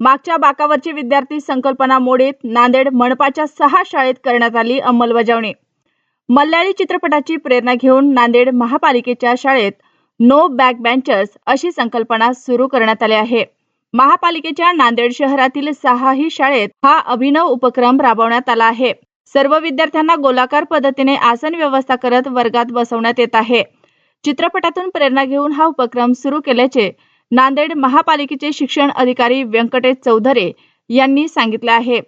मागच्या बाकावरचे विद्यार्थी संकल्पना मोडीत नांदेड मनपाच्या सहा शाळेत करण्यात आली अंमलबजावणी. मल्याळी चित्रपटाची प्रेरणा घेऊन नांदेड महापालिकेच्या शाळेत नो बॅक बेंचर्स अशी संकल्पना सुरू करण्यात आली आहे. महापालिकेच्या नांदेड शहरातील सहाही शाळेत हा अभिनव उपक्रम राबवण्यात आला आहे. सर्व विद्यार्थ्यांना गोलाकार पद्धतीने आसन व्यवस्था करत वर्गात बसवण्यात येत आहे. चित्रपटातून प्रेरणा घेऊन हा उपक्रम सुरू केल्याचे नांदेड महापालिकेचे शिक्षण अधिकारी व्यंकटेश चौधरे यांनी सांगितले आहे.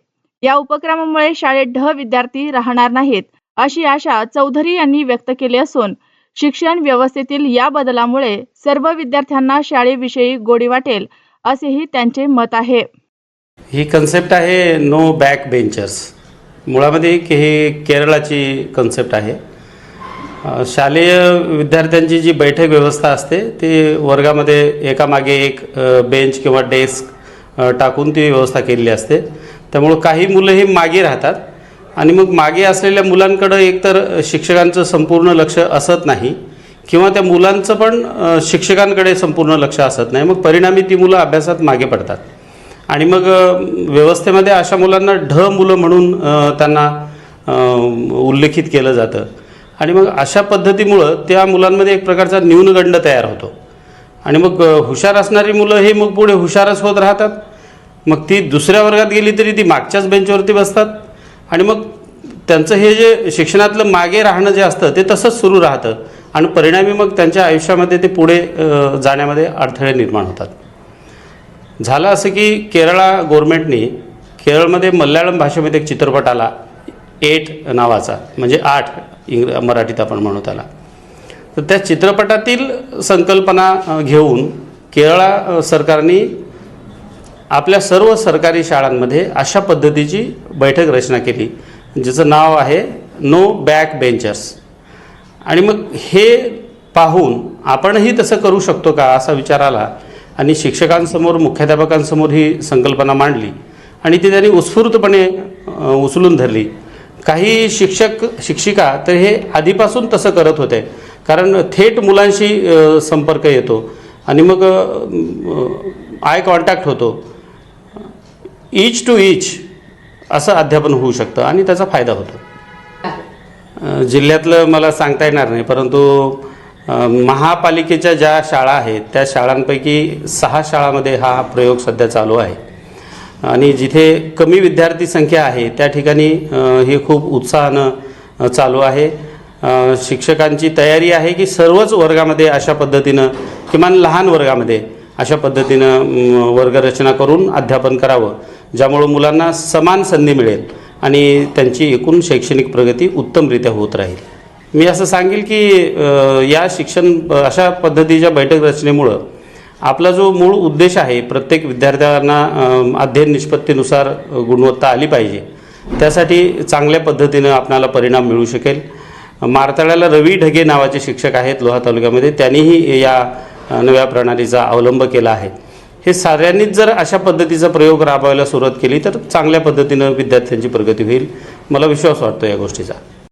या उपक्रमामुळे शाळेत ढ विद्यार्थी राहणार नाहीत अशी आशा चौधरी यांनी व्यक्त केली असून शिक्षण व्यवस्थेतील या बदलामुळे सर्व विद्यार्थ्यांना शाळेविषयी गोडी वाटेल असेही त्यांचे मत आहे. ही कन्सेप्ट आहे नो बॅक बेंचर्स मुळामध्ये की केरळाची कन्सेप्ट आहे. शालेय विद्यार्थ्यांची जी बैठक व्यवस्था असते ती वर्गामध्ये एकामागे एक बेंच किंवा डेस्क टाकून ती व्यवस्था केलेली असते. त्यामुळं काही मुलं ही मागे राहतात आणि मग मागे असलेल्या मुलांकडं एकतर शिक्षकांचं संपूर्ण लक्ष असत नाही किंवा त्या मुलांचं पण शिक्षकांकडे संपूर्ण लक्ष असत नाही. मग परिणामी ती मुलं अभ्यासात मागे पडतात. आणि मग व्यवस्थेमध्ये अशा मुलांना ढ मुलं म्हणून त्यांना उल्लेखित केलं जातं. आणि मग अशा पद्धतीमुळं त्या मुलांमध्ये एक प्रकारचा न्यूनगंड तयार होतो. आणि मग हुशार असणारी मुलं हे मग पुढे हुशारच होत राहतात. मग ती दुसऱ्या वर्गात गेली तरी ती मागच्याच बेंचवरती बसतात. आणि मग त्यांचं हे जे शिक्षणातलं मागे राहणं जे असतं ते तसंच सुरू राहतं. आणि परिणामी मग त्यांच्या आयुष्यामध्ये ते पुढे जाण्यामध्ये अडथळे निर्माण होतात. झालं असं की केरळा गोरमेंटनी केरळमध्ये मल्याळम भाषेमध्ये एक चित्रपट आला एट नावाचा म्हणजे आठ इंग्र मराठीत आपण म्हणू त्याला तर त्या चित्रपटातील संकल्पना घेऊन केरळा सरकारने आपल्या सर्व सरकारी शाळांमध्ये अशा पद्धतीची बैठक रचना केली ज्याचं नाव आहे नो बॅक बेंचर्स आणि मग हे पाहून आपणही तसं करू शकतो का असा विचार आला आणि शिक्षकांसमोर मुख्याध्यापकांसमोर ही संकल्पना मांडली आणि ती त्यांनी उत्स्फूर्तपणे उचलून धरली. काही शिक्षक शिक्षिका तर हे आधीपासून तसं करत होते. कारण थेट मुलांशी संपर्क येतो. आणि मग आय कॉन्टॅक्ट होतो. इच टू इच असं अध्यापन होऊ शकतं आणि त्याचा फायदा होतो. जिल्ह्यातलं मला सांगता येणार नाही परंतु महापालिकेच्या ज्या शाळा आहेत त्या शाळांपैकी सहा शाळामध्ये हा प्रयोग सध्या चालू आहे. आणि जिथे कमी विद्यार्थी संख्या आहे त्या ठिकाणी हे खूप उत्साहानं चालू आहे. शिक्षकांची तयारी आहे की सर्वच वर्गामध्ये अशा पद्धतीनं किमान लहान वर्गामध्ये अशा पद्धतीनं वर्गरचना करून अध्यापन करावं ज्यामुळं मुलांना समान संधी मिळेल आणि त्यांची एकूण शैक्षणिक प्रगती उत्तमरित्या होत राहील. मी असं सांगेल की या शिक्षण अशा पद्धतीच्या बैठक रचनेमुळं आपला जो मूळ उद्देश आहे प्रत्येक विद्यार्थ्यांना अध्ययन निष्पत्तीनुसार गुणवत्ता आली पाहिजे. त्यासाठी चांगल्या पद्धतीनं आपणाला परिणाम मिळू शकेल. मारताळ्याला रवी ढगे नावाचे शिक्षक आहेत लोहा तालुक्यामध्ये. त्यांनीही या नव्या प्रणालीचा अवलंब केला आहे. हे साऱ्यांनीच जर अशा पद्धतीचा प्रयोग राबवायला सुरुवात केली तर चांगल्या पद्धतीनं विद्यार्थ्यांची प्रगती होईल. मला विश्वास वाटतो या गोष्टीचा.